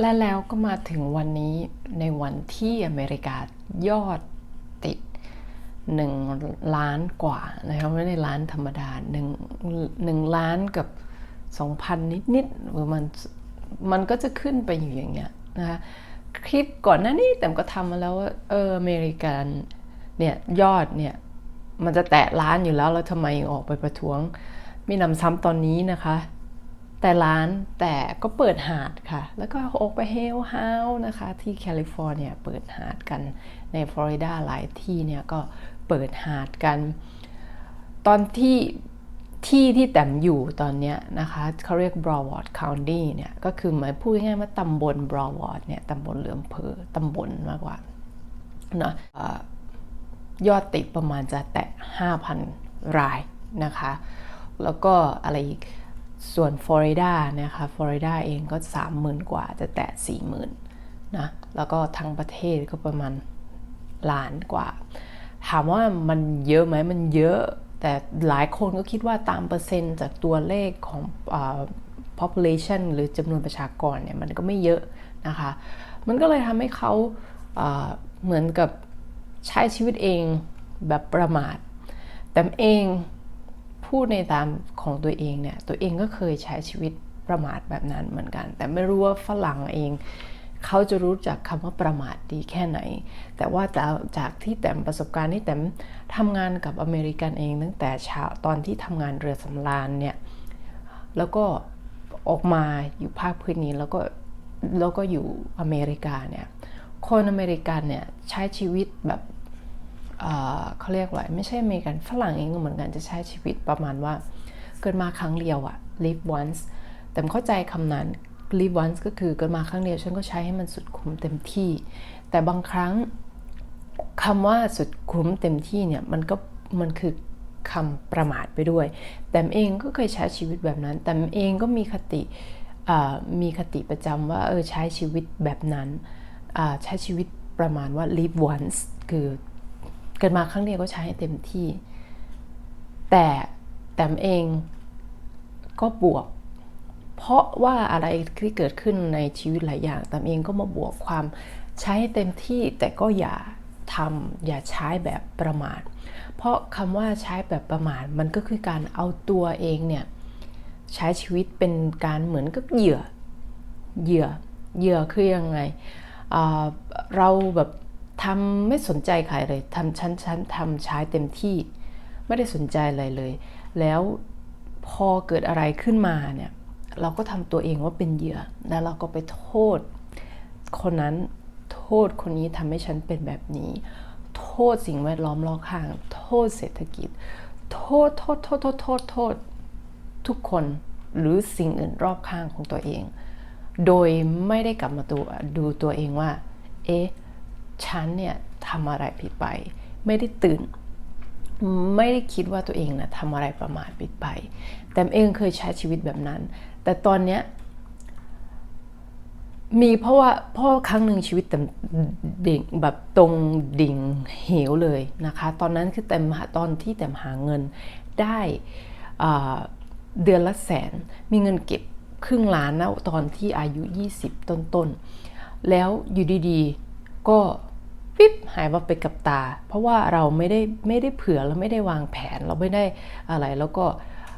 และแล้วก็มาถึงวันนี้ในวันที่อเมริกายอดติด 1 ล้านกว่านะครับไม่ได้ล้านธรรมดา1 1ล้านกับ 2,000 นิดนิดๆมันมันก็จะขึ้นไปอยู่อย่างเงี้ยนะคะคลิปก่อนหน้านี้แต่ก็ทำมาแล้วว่าเอออเมริกันเนี่ยยอดเนี่ยมันจะแตะล้านอยู่แล้วแล้วทำไมออกไปประท้วง มีนำซ้ำตอนนี้นะคะ แต่ร้านแต่ก็เปิดหาดค่ะ แล้วก็ออกไปเฮลเฮาส์นะคะ ที่แคลิฟอร์เนียเปิดหาดกันในฟลอริดาหลายที่เนี่ยก็เปิดหาดกัน ตอนที่ที่ที่แต้มอยู่ตอนนี้นะคะเขาเรียก Broward County เนี่ยก็คือหมายพูดง่ายๆว่าตำบล Broward เนี่ยตำบลเหลือมเพอตำบลมากกว่าเนาะยอดติดประมาณจะแตะ 5,000 รายนะคะ แล้วก็อะไรอีก ส่วนฟลอริดานะคะฟลอริดาเองก็ 30,000 กว่าจะแตะ 40,000นะแล้วก็ทั้งประเทศก็ประมาณล้านกว่า ถามว่ามันเยอะไหมมันเยอะ แต่หลายคนก็คิดว่าตามเปอร์เซ็นต์จากตัวเลขของอา population หรือจำนวนประชากรเนี่ยมันก็ไม่เยอะนะคะ มันก็เลยทำให้เขาอ่าเหมือนกับใช้ชีวิตเองแบบประมาทแต่เอง พูดในตามของตัวเองเนี่ย ตัวเองก็เคยใช้ชีวิตประมาทแบบนั้นเหมือนกัน แต่ไม่รู้ว่าฝรั่งเองเขาจะรู้จักคำว่าประมาทดีแค่ไหน แต่ว่าจากที่แต้มประสบการณ์ที่แต้มทำงานกับอเมริกันเอง ตั้งแต่เช้าตอนที่ทำงานเรือสำราญเนี่ย แล้วก็ออกมาอยู่ภาคพื้นนี้แล้วก็แล้วก็อยู่อเมริกาเนี่ย คนอเมริกันเนี่ยใช้ชีวิตแบบ เขาเรียกว่าไม่ใช่อเมริกันฝรั่งเองก็เหมือนกันจะใช้ชีวิตประมาณว่าเกิดมาครั้งเดียวอะ live once แต่เข้าใจคำนั้น live once ก็คือเกิดมาครั้งเดียวฉันก็ใช้ให้มันสุดคุ้มเต็มที่ แต่บางครั้งคำว่าสุดคุ้มเต็มที่เนี่ยมันก็มันคือคำประมาทไปด้วย แต่เองก็เคยใช้ชีวิตแบบนั้น แต่เองก็มีคติมีคติประจำว่าเออใช้ชีวิตแบบนั้น ใช้ชีวิตประมาณว่า live once คือ เกิดมาครั้งเดียวก็ใช้ให้เต็มที่ แต่แต่เองก็บวก เพราะว่าอะไรที่เกิดขึ้นในชีวิตหลายอย่างแตามเองก็มาบวกความใช้ให้เต็มที่แต่ก็อย่าทำอย่าใช้แบบประมาท เพราะคำว่าใช้แบบประมาทมันก็คือการเอาตัวเองเนี่ยใช้ชีวิตเป็นการเหมือนกับเหยื่อเหยื่อเหยื่อคือยังไงเราแบบ ทำไม่สนใจใครเลยทำชั้นชั้นทำใช้เต็มที่ ไม่ได้สนใจอะไรเลย แล้วพอเกิดอะไรขึ้นมาเนี่ย เราก็ทำตัวเองว่าเป็นเหยื่อ แล้วเราก็ไปโทษ คนนั้นโทษคนนี้ทำให้ฉันเป็นแบบนี้ โทษสิ่งแวดล้อมรอบข้าง โทษเศรษฐกิจ โทษโทษโทษโทษโทษโทษทุกคนหรือสิ่งอื่นรอบข้างของตัวเอง โดยไม่ได้กลับมาตัวดูตัวเองว่า เอ๊ะ ฉันเนี่ยทำอะไรผิดไป ไม่ได้ตื่น ไม่ได้คิดว่าตัวเองนะทำอะไรประมาทผิดไป แต่เองเคยใช้ชีวิตแบบนั้น แต่ตอนเนี้ยมีเพราะว่าพราะครั้งหนึ่งชีวิตแต่ดิ่งแบบตรงดิ่งเหวเลยนะคะ ตอนนั้นคือแต่มหาตอนที่แต่มหาเงินได้เดือนละแสน มีเงินเก็บครึ่งล้านนะตอนที่อายุ 20 ต้นๆ แล้วอยู่ดีๆ ก็ วิบหายวับไปกับตา เพราะว่าเราไม่ได้ไม่ได้เผื่อเราไม่ได้วางแผนเราไม่ได้อะไร แล้วก็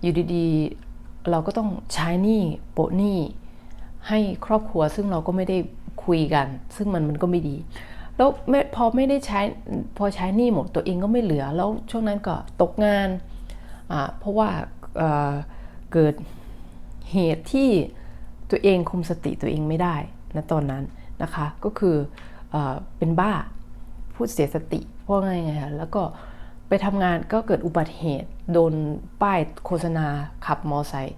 อยู่ดีๆ เราก็ต้องใช้หนี้โปะหนี้ให้ครอบครัวซึ่งเราก็ไม่ได้คุยกัน ซึ่งมันมันก็ไม่ดี แล้วไม่พอไม่ได้ใช้พอใช้หนี้หมดตัวเองก็ไม่เหลือ แล้วช่วงนั้นก็ตกงานอ่าเพราะว่าเเกิดเหตุที่ตัวเองคุมสติตัวเองไม่ได้นะตอนนั้นนะคะก็คืออเป็นบ้า พูดเสียสติเพราะไงไงคะแล้วก็ไปทำงานก็เกิดอุบัติเหตุ โดนป้ายโฆษณาขับมอไซค์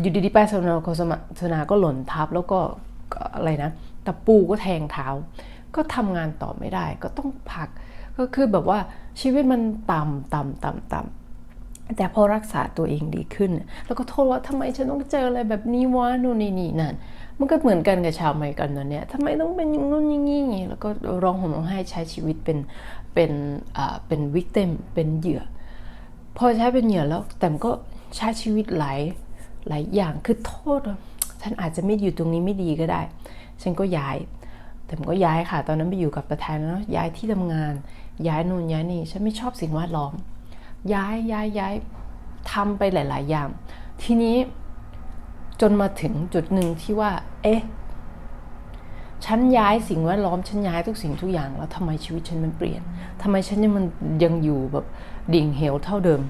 อยู่ดีๆป้ายโฆษณาโฆษณาก็หล่นทับแล้วก็อะไรนะตะปูก็แทงเท้า ก็ทำงานต่อไม่ได้ ก็ต้องพัก ก็คือแบบว่าชีวิตมันต่ำต่ำต่ำต่ำ แต่พอรักษาตัวเองดีขึ้น แล้วก็โทษว่าทำไมฉันต้องเจออะไรแบบนี้วะนู่นนี่นี่นั่นมันก็เหมือนกันกับชาวอเมริกันตอนเนี้ยทำไมต้องเป็นอย่างนู้นอย่างนี้แล้วก็ร้องห่มร้องไห้ใช้ชีวิตเป็นเป็นอ่าเป็นวิกเต็มเป็นเหยื่อ พอใช้เป็นเหยื่อแล้วแต่ก็ใช้ชีวิตหลายหลายอย่างคือโทษว่าฉันอาจจะไม่อยู่ตรงนี้ไม่ดีก็ได้ ฉันก็ย้ายแต่ผมก็ย้ายค่ะ ตอนนั้นไปอยู่กับประธานแล้วย้ายที่ทำงาน ย้ายนู่นย้ายนี่ฉันไม่ชอบสิ่งแวดล้อม ย้ายย้ายย้ายทำไปหลาย ๆ อย่าง ทีนี้จนมาถึงจุดหนึ่งที่ว่า เอ๊ะฉันย้ายสิ่งแวดล้อมฉันย้ายทุกสิ่งทุกอย่างแล้วทำไมชีวิตฉันมันเปลี่ยนทำไมฉันยังมันยังอยู่แบบดิ่งเหวเท่าเดิม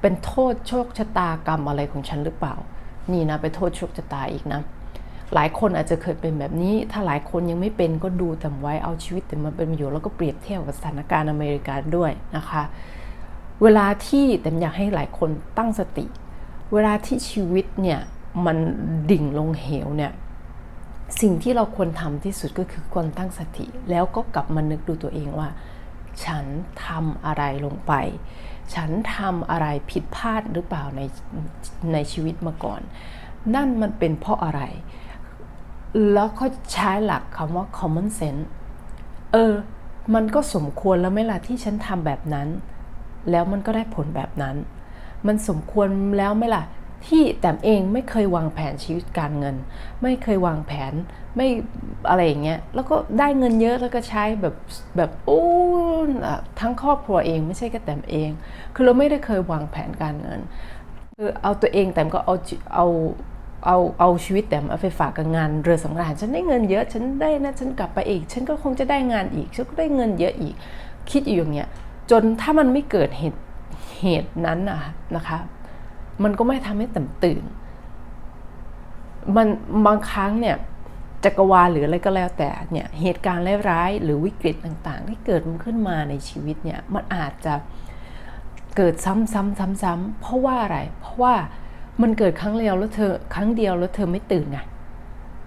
เป็นโทษโชคชะตากรรมอะไรของฉันหรือเปล่า นี่นะไปโทษโชคชะตาอีกนะ หลายคนอาจจะเคยเป็นแบบนี้ ถ้าหลายคนยังไม่เป็นก็ดูแต่ไว้เอาชีวิตแต่มาเป็นประโยชน์แล้วก็เปรียบเทียบกับสถานการณ์อเมริกาด้วยนะคะ เวลาที่แต่อยากให้หลายคนตั้งสติ เวลาที่ชีวิตเนี่ยมันดิ่งลงเหวเนี่ยสิ่งที่เราควรทำที่สุดก็คือควรตั้งสติ แล้วก็กลับมานึกดูตัวเองว่า ฉันทำอะไรลงไป ฉันทำอะไรผิดพลาดหรือเปล่าในในชีวิตมาก่อน นั่นมันเป็นเพราะอะไร แล้วก็ใช้หลักคำว่า common sense เออ มันก็สมควรแล้วไหมล่ะที่ฉันทำแบบนั้น แล้วมันก็ได้ผลแบบนั้น มันสมควรแล้วไหมล่ะ ที่แต่เองไม่เคยวางแผนชีวิตการเงิน ไม่เคยวางแผนไม่อะไรอย่างเงี้ยแล้วก็ได้เงินเยอะแล้วก็ใช้แบบแบบโอ้ทั้งครอบครัวเองไม่ใช่แค่แต่เอง คือเราไม่ได้เคยวางแผนการเงินคือเอาตัวเองแต่ก็เอาเอาเอาเอาชีวิตแต่เอาไปฝากกับงานเรือสำราญฉันได้เงินเยอะฉันได้นะฉันกลับไปอีก ฉันก็คงจะได้งานอีกฉันก็ได้เงินเยอะอีก คิดอยู่อย่างเงี้ย จนถ้ามันไม่เกิดเหตุเหตุนั้นนะนะคะ มันก็ไม่ทำให้ต่ำตื่น มันบางครั้งเนี่ยจักรวาลหรืออะไรก็แล้วแต่เนี่ยเหตุการณ์ร้ายๆหรือวิกฤตต่างๆ ที่เกิดมันขึ้นมาในชีวิตเนี่ยมันอาจจะเกิดซ้ำๆๆๆ เพราะว่าอะไร เพราะว่ามันเกิดครั้งเดียวแล้วเธอครั้งเดียวแล้วเธอไม่ตื่นไง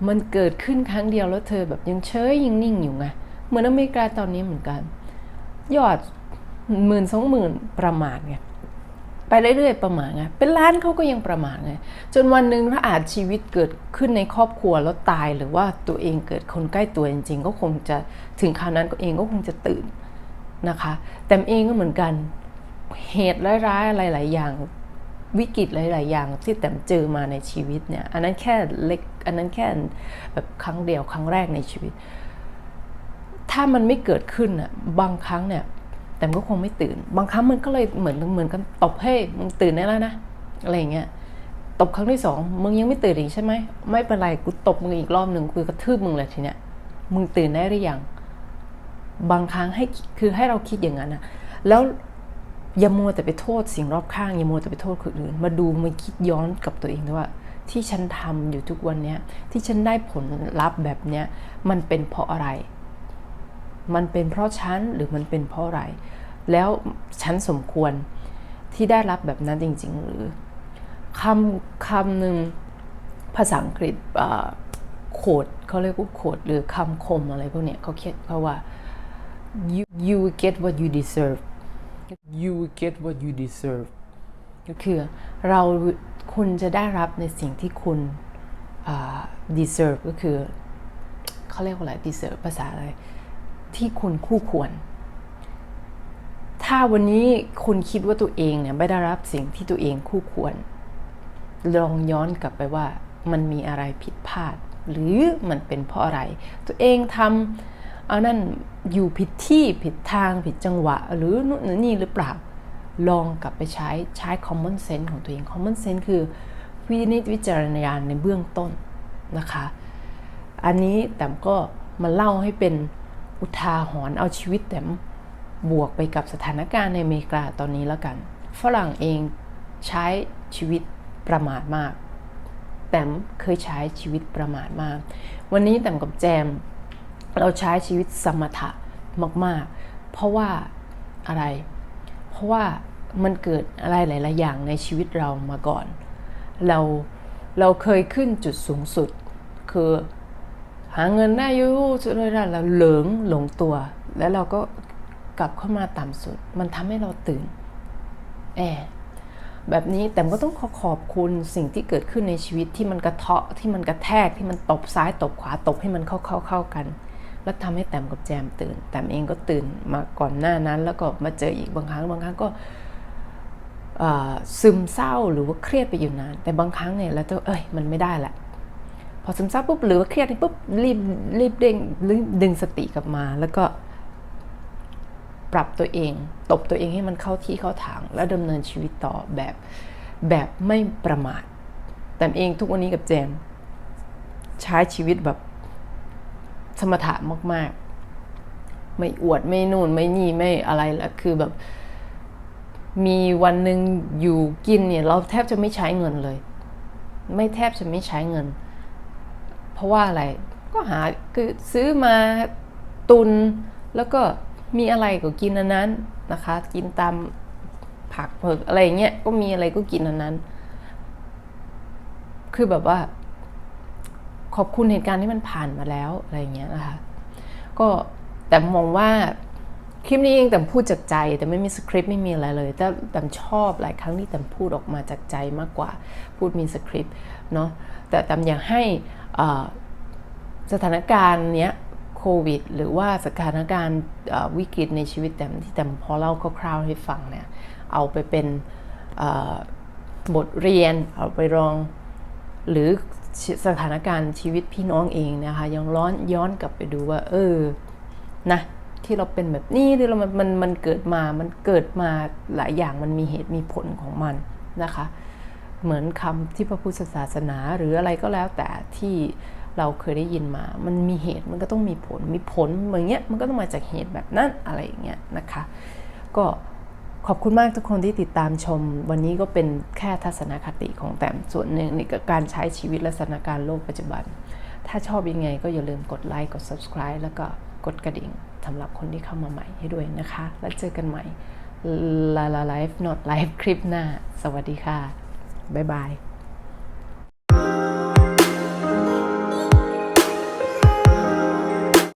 มันเกิดขึ้นครั้งเดียวแล้วเธอแบบยังเฉยยังนิ่งอยู่ไงเหมือนอเมริกาตอนนี้เหมือนกัน ยอด หมื่นสองหมื่นประมาทไงไปเรื่อยๆประมาทไงเป็นล้านเขาก็ยังประมาทไงจนวันหนึ่งถ้าอาจชีวิตเกิดขึ้นในครอบครัวแล้วตายหรือว่าตัวเองเกิดคนใกล้ตัวจริง ๆ ก็คงจะถึงคราวนั้นก็เองก็คงจะตื่นนะคะ แต่เองก็เหมือนกันเหตุร้ายๆอะไรหลายอย่างวิกฤตหลาย ๆ อย่างที่แต้มเจอมาในชีวิตเนี่ย อันนั้นแค่เล็ก อันนั้นแค่แบบครั้งเดียวครั้งแรกในชีวิต ถ้ามันไม่เกิดขึ้นอะ บางครั้งเนี่ย แต่ก็คงไม่ตื่น บางครั้งมันก็เลยเหมือนเหมือนกันตบให้มึงตื่นได้แล้วนะอะไรเงี้ยตบครั้งที่สองมึงยังไม่ตื่นอีกใช่ไหมไม่เป็นไรกูตบมึงอีกรอบหนึ่งกูกระทืบมึงเลยทีเนี้ยมึงตื่นได้หรือยังบางครั้งให้คือให้เราคิดอย่างนั้นนะแล้วอย่ามัวแต่ไปโทษสิ่งรอบข้างอย่ามัวแต่ไปโทษคนอื่น มาดูมาคิดย้อนกับตัวเองด้วยว่าที่ฉันทำอยู่ทุกวันเนี้ยที่ฉันได้ผลลัพธ์แบบเนี้ยมันเป็นเพราะอะไร มันเป็นเพราะฉันหรือมันเป็นเพราะอะไร แล้วฉันสมควรที่ได้รับแบบนั้นจริง ๆ หรือคำคำหนึ่งภาษาอังกฤษโคดเขาเรียกว่าโคดหรือคำคมอะไรพวกเนี้ยเขาเขียนเขาว่า you you get what you deserve You get what you deserve. ก็คือเราคุณจะได้รับในสิ่งที่คุณ deserve ก็คือเขาเรียกว่าอะไร deserve ภาษาอะไร ที่คุณคู่ควร ถ้าวันนี้คุณคิดว่าตัวเองเนี่ยไม่ได้รับสิ่งที่ตัวเองคู่ควร ลองย้อนกลับไปว่ามันมีอะไรผิดพลาด หรือมันเป็นเพราะอะไร ตัวเองทำเอานั่นอยู่ผิดที่ผิดทางผิดจังหวะ หรือนู่นนี่หรือเปล่า ลองกลับไปใช้ใช้ common sense ของตัวเอง common sense คือวินิจวิจารณญาณในเบื้องต้นนะคะ อันนี้แต้มก็มาเล่าให้เป็น อุทาหรณ์เอาชีวิตแต้มบวกไปกับสถานการณ์ในอเมริกาตอนนี้แล้วกัน ฝรั่งเองใช้ชีวิตประมาทมาก แต้มเคยใช้ชีวิตประมาทมาก วันนี้แต้มกับแจม เราใช้ชีวิตสมถะมาก ๆ เพราะว่าอะไร เพราะว่ามันเกิดอะไรหลาย ๆ อย่างในชีวิตเรามาก่อน เราเราเคยขึ้นจุดสูงสุด คือ หาเงินได้ยุ่สุดเลยนะเราเหลิงหลงตัว แล้วเราก็กลับเข้ามาต่ำสุด มันทำให้เราตื่นแอบแบบนี้แต่ก็ต้องขอขอบคุณสิ่งที่เกิดขึ้นในชีวิตที่มันกระเทาะที่มันกระแทกที่มันตบซ้ายตบขวาตบให้มันเข้าเข้าเข้ากัน แล้วทำให้แต้มกับแจมตื่นแต้มเองก็ตื่นมาก่อนหน้านั้น แล้วก็มาเจออีกบางครั้งบางครั้งก็ซึมเศร้าหรือว่าเครียดไปอยู่นาน แต่บางครั้งเนี่ยเราจะเอ้ยมันไม่ได้แหละ พอซึมเศร้าปุ๊บหรือว่าเครียดปุ๊บรีบรีบเด้งรีบดึงสติกลับมา แล้วก็ปรับตัวเอง ตบตัวเองให้มันเข้าที่เข้าทาง แล้วดำเนินชีวิตต่อแบบแบบไม่ประมาทแต่เองทุกวันนี้กับแจม ใช้ชีวิตแบบสมถะมาก ๆ ไม่อวดไม่นู่นไม่นี่ไม่อะไรละคือแบบ มีวันหนึ่งอยู่กินเนี่ย เราแทบจะไม่ใช้เงินเลย ไม่แทบจะไม่ใช้เงิน เพราะว่าอะไรก็หาคือซื้อมาตุนแล้วก็มีอะไรก็กินอันนั้นนะคะ กินตามผักเผือกอะไรเงี้ยก็มีอะไรก็กินอันนั้น คือแบบว่า ขอบคุณเหตุการณ์ที่มันผ่านมาแล้วอะไรเงี้ยนะคะก็แต่มองว่าคลิปนี้เองแต่พูดจากใจ แต่ไม่มีสคริปต์ไม่มีอะไรเลย แต่แต่ชอบหลายครั้งที่แต่พูดออกมาจากใจมากกว่า พูดมีสคริปต์เนาะแต่แต่อยากให้ สถานการณ์เนี้ยโควิด หรือว่าสถานการณ์วิกฤตในชีวิตแต่ที่แต่พอเล่าคร่าวๆให้ฟังเนี่ยเอาไปเป็นบทเรียนเอาไปลอง หรือสถานการณ์ชีวิตพี่น้องเองนะคะยังร้อนย้อนกลับไปดูว่า เออนะที่เราเป็นแบบนี้ที่เรามันมันมันเกิดมามันเกิดมาหลายอย่างมันมีเหตุมีผลของมันนะคะ เหมือนคำที่พระพุทธศาสนาหรืออะไรก็แล้วแต่ที่เราเคยได้ยินมา มันมีเหตุมันก็ต้องมีผล มีผลอย่างเงี้ยมันก็ต้องมาจากเหตุแบบนั้นอะไรอย่างเงี้ยนะคะ ก็ขอบคุณมากทุกคนที่ติดตามชม วันนี้ก็เป็นแค่ทัศนคติของแต้มส่วนหนึ่งในการใช้ชีวิตและสถานการณ์โลกปัจจุบัน ถ้าชอบยังไงก็อย่าลืมกดไลค์กด subscribe แล้วก็กดกระดิ่งสำหรับคนที่เข้ามาใหม่ให้ด้วยนะคะ แล้วเจอกันใหม่ลาลาไลฟ์ not live คลิปหน้า สวัสดีค่ะ บ๊ายบาย